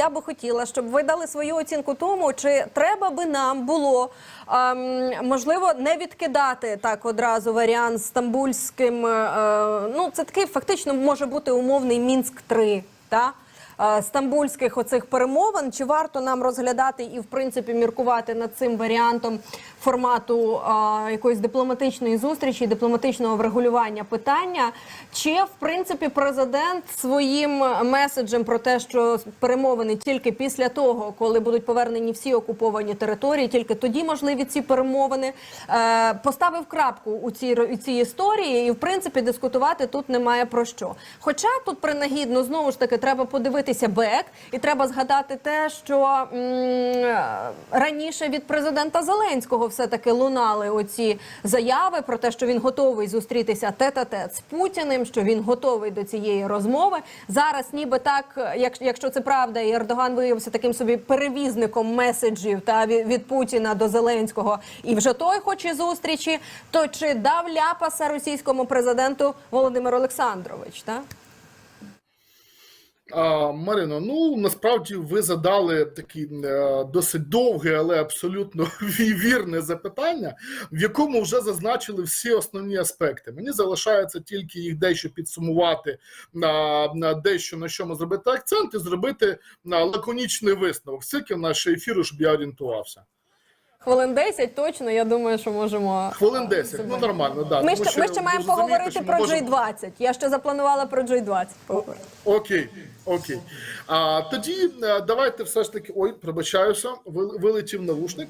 я би хотіла, щоб ви дали свою оцінку тому, чи треба би нам було ем, можливо не відкидати так одразу варіант з стамбульським. Е, ну це такий фактично може бути умовний мінськ 3 та е, стамбульських оцих перемовин. Чи варто нам розглядати і в принципі міркувати над цим варіантом формату е, якоїсь дипломатичної зустрічі, дипломатичного врегулювання питання? Чи в принципі президент своїм меседжем про те, що перемовини тільки після того, коли будуть повернені всі окуповані території, тільки тоді можливі ці перемовини, е, поставив крапку у цій у цій історії, і в принципі дискутувати тут немає про що. Хоча тут принагідно знову ж таки треба подивитися бек, і треба згадати те, що м, раніше від президента Зеленського все таки лунали оці заяви про те, що він готовий зустрітися тет-а-тет з Путіним, що він готовий до цієї розмови. Зараз, ніби так, як, якщо це правда, і Ердоган виявився таким собі перевізником меседжів та від, Путіна до Зеленського, і вже той хоче зустрічі. То чи дав ляпаса російському президенту Володимир Олександрович? Та? Марино, ну насправді ви задали таке е, досить довге, але абсолютно вірне запитання, в якому вже зазначили всі основні аспекти. Мені залишається тільки їх дещо підсумувати на, дещо на чому зробити акцент і зробити на лаконічний висновок. Скільки в наш ефіру, щоб я орієнтувався. Хвилин 10 точно, я думаю, що можемо. Хвилин 10, ну нормально, да. Ми тому ще, ми ще маємо поговорити що про можемо- G20. Я ще запланувала про G20 поговорити. Окей, окей. А тоді е, давайте все ж таки. Ой, пробачаюся, вилетів навушник.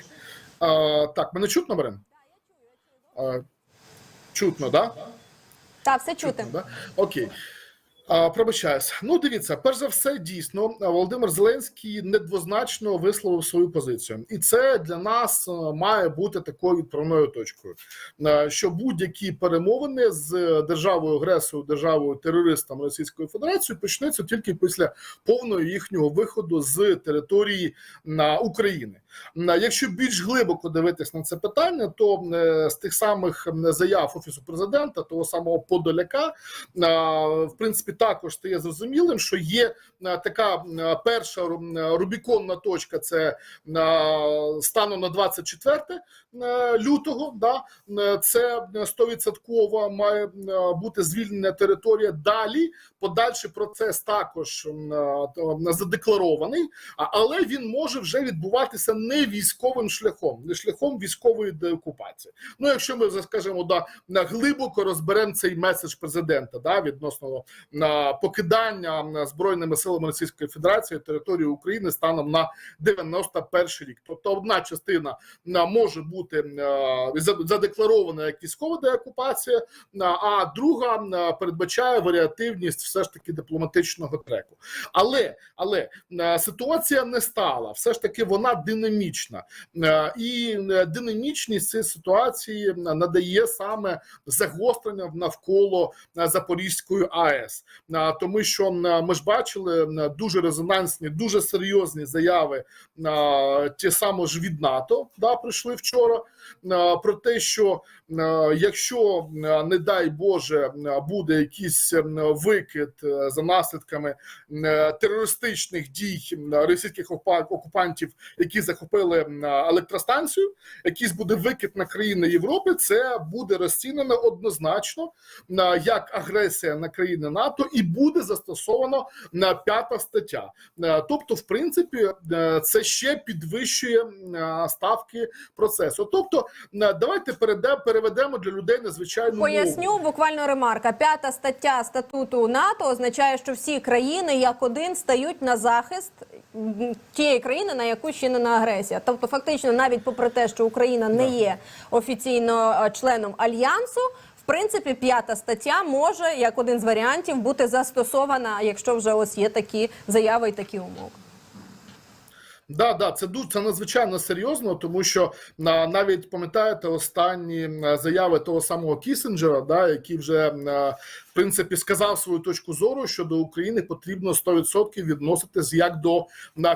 А, так, мене чутно, Марин? А, чутно, так? Да? Так, все чути. Да? Окей. Пробачаюсь. Ну, дивіться, перш за все, дійсно, Володимир Зеленський недвозначно висловив свою позицію, і це для нас е, має бути такою відправною точкою. Е, Що будь-які перемовини з державою агресорою, державою терористом Російської Федерації почнуться тільки після повного їхнього виходу з території України. Якщо більш глибоко дивитись на це питання, то е, з тих самих заяв офісу президента, того самого Подоляка, в принципі, також стає зрозумілим, що є е, така перша рубіконна точка. Це е, станом на 24 е, лютого. Да, е, це 100% має е, бути звільнена територія. Далі подальший процес також е, задекларований, але він може вже відбуватися не військовим шляхом, не шляхом військової деокупації. Ну, якщо ми скажімо, да, глибоко розберемо цей меседж президента да, відносно покидання збройними силами Російської Федерації території України станом на 91 рік. Тобто, одна частина може бути е, за- задекларована як військова деокупація, а друга передбачає варіативність все ж таки дипломатичного треку. Але але е, ситуація не стала. Все ж таки вона динамічна, Е, і динамічність цієї ситуації надає саме загострення навколо Запорізької АЕС, тому що ми ж бачили дуже резонансні, дуже серйозні заяви ті саме ж від НАТО, да, прийшли вчора. Про те, що якщо е, не дай Боже е, буде якийсь е, викид е, за наслідками е, терористичних дій е, російських окупантів, які захопили е, електростанцію, якийсь буде викид на країни Європи, це буде розцінено однозначно е, як агресія на країни НАТО і буде застосовано на п'ята стаття. Е, Тобто, в принципі, е, це ще підвищує е, ставки процесу. Тобто, е, давайте переде- переведемо для людей надзвичайну мову. Поясню буквально ремарка. П'ята стаття статуту НАТО означає, що всі країни як один стають на захист тієї країни, на яку чинена агресія. Тобто, фактично, навіть попри те, що Україна не є офіційно е, членом альянсу. В принципі, п'ята стаття може як один з варіантів бути застосована, якщо вже ось є такі заяви і такі умови. Да, да, це дуже це надзвичайно серйозно, тому що на навіть пам'ятаєте останні заяви того самого Кісінджера, да, який вже в принципі сказав свою точку зору, що до України потрібно 100% відноситись як до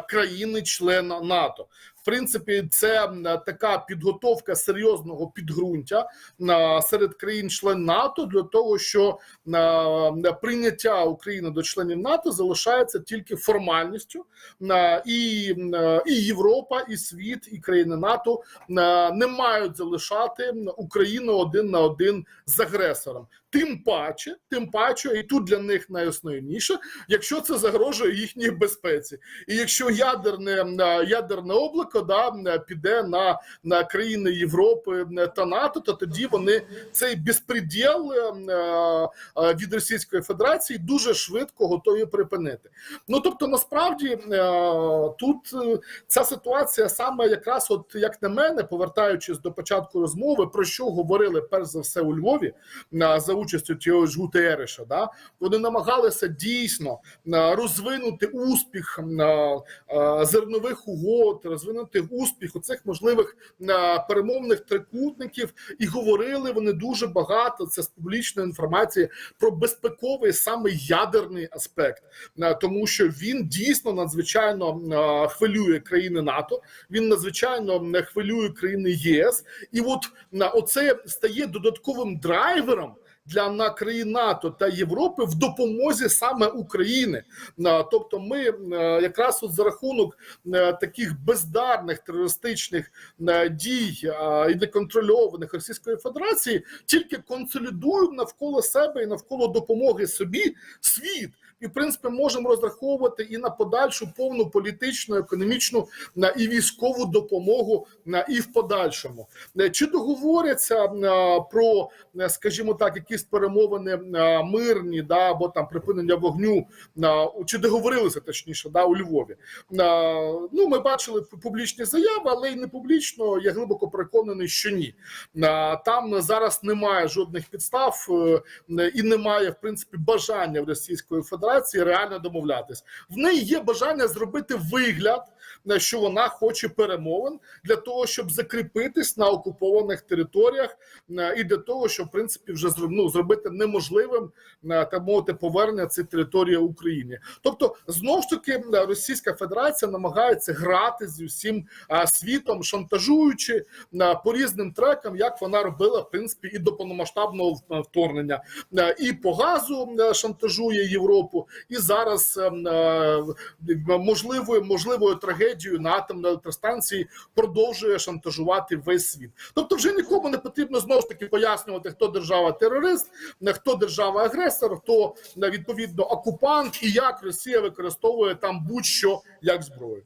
країни-члена НАТО. Принципі, це така підготовка серйозного підґрунтя серед країн-член НАТО для того, що прийняття України до членів НАТО залишається тільки формальністю. І, і Європа, і світ, і країни НАТО не мають залишати Україну один на один з агресором. Тим паче, тим паче, і тут для них найосновніше, якщо це загрожує їхній безпеці, і якщо ядерне ядерне облако да піде на, на країни Європи та НАТО, то тоді вони цей безпреділ е, е, від Російської Федерації дуже швидко готові припинити. Ну тобто, насправді е, тут ця ситуація саме якраз, от як на мене, повертаючись до початку розмови, про що говорили перш за все у Львові за участю цього ж Гутереша, да вони намагалися дійсно розвинути успіх зернових угод, розвинути успіх у цих можливих е, перемовних трикутників, і говорили вони дуже багато. Це з публічної інформації про безпековий саме ядерний аспект, Е, тому що він дійсно надзвичайно е, хвилює країни НАТО. Він надзвичайно е, хвилює країни ЄС, і от на оце стає додатковим драйвером. Для на країн НАТО та Європи в допомозі саме України, тобто, ми е, якраз от за рахунок е, таких бездарних терористичних е, дій і неконтрольованих Російської Федерації тільки консолідуємо навколо себе і навколо допомоги собі світ. І в принципі можемо розраховувати і на подальшу повну політичну, економічну і військову допомогу на і в подальшому. Е, Чи договоряться е, про, е, скажімо так, якісь перемовини мирні, да або там припинення вогню на чи договорилися точніше, да у Львові? Ну, ми бачили публічні заяви, але й не публічно. Я глибоко переконаний, що ні. Там зараз немає жодних підстав і немає в принципі бажання в Російської Федерації реально домовлятись. В неї є бажання зробити вигляд, що вона хоче перемовин для того, щоб закріпитись на окупованих територіях, е, і для того, щоб в принципі вже ну, зробити неможливим е, так мовити повернення цієї території Україні. Тобто, знов ж таки, е, Російська Федерація намагається грати з усім світом, шантажуючи по різним трекам, як вона робила в принципі і до повномасштабного вторгнення, і по газу шантажує Європу, і зараз е, е, можливою можливою трагедією на атомної електростанції продовжує шантажувати весь світ. Тобто, вже нікому не потрібно знову ж таки пояснювати, хто держава терорист, е, хто держава агресор, хто відповідно окупант і як Росія використовує там будь-що як зброю.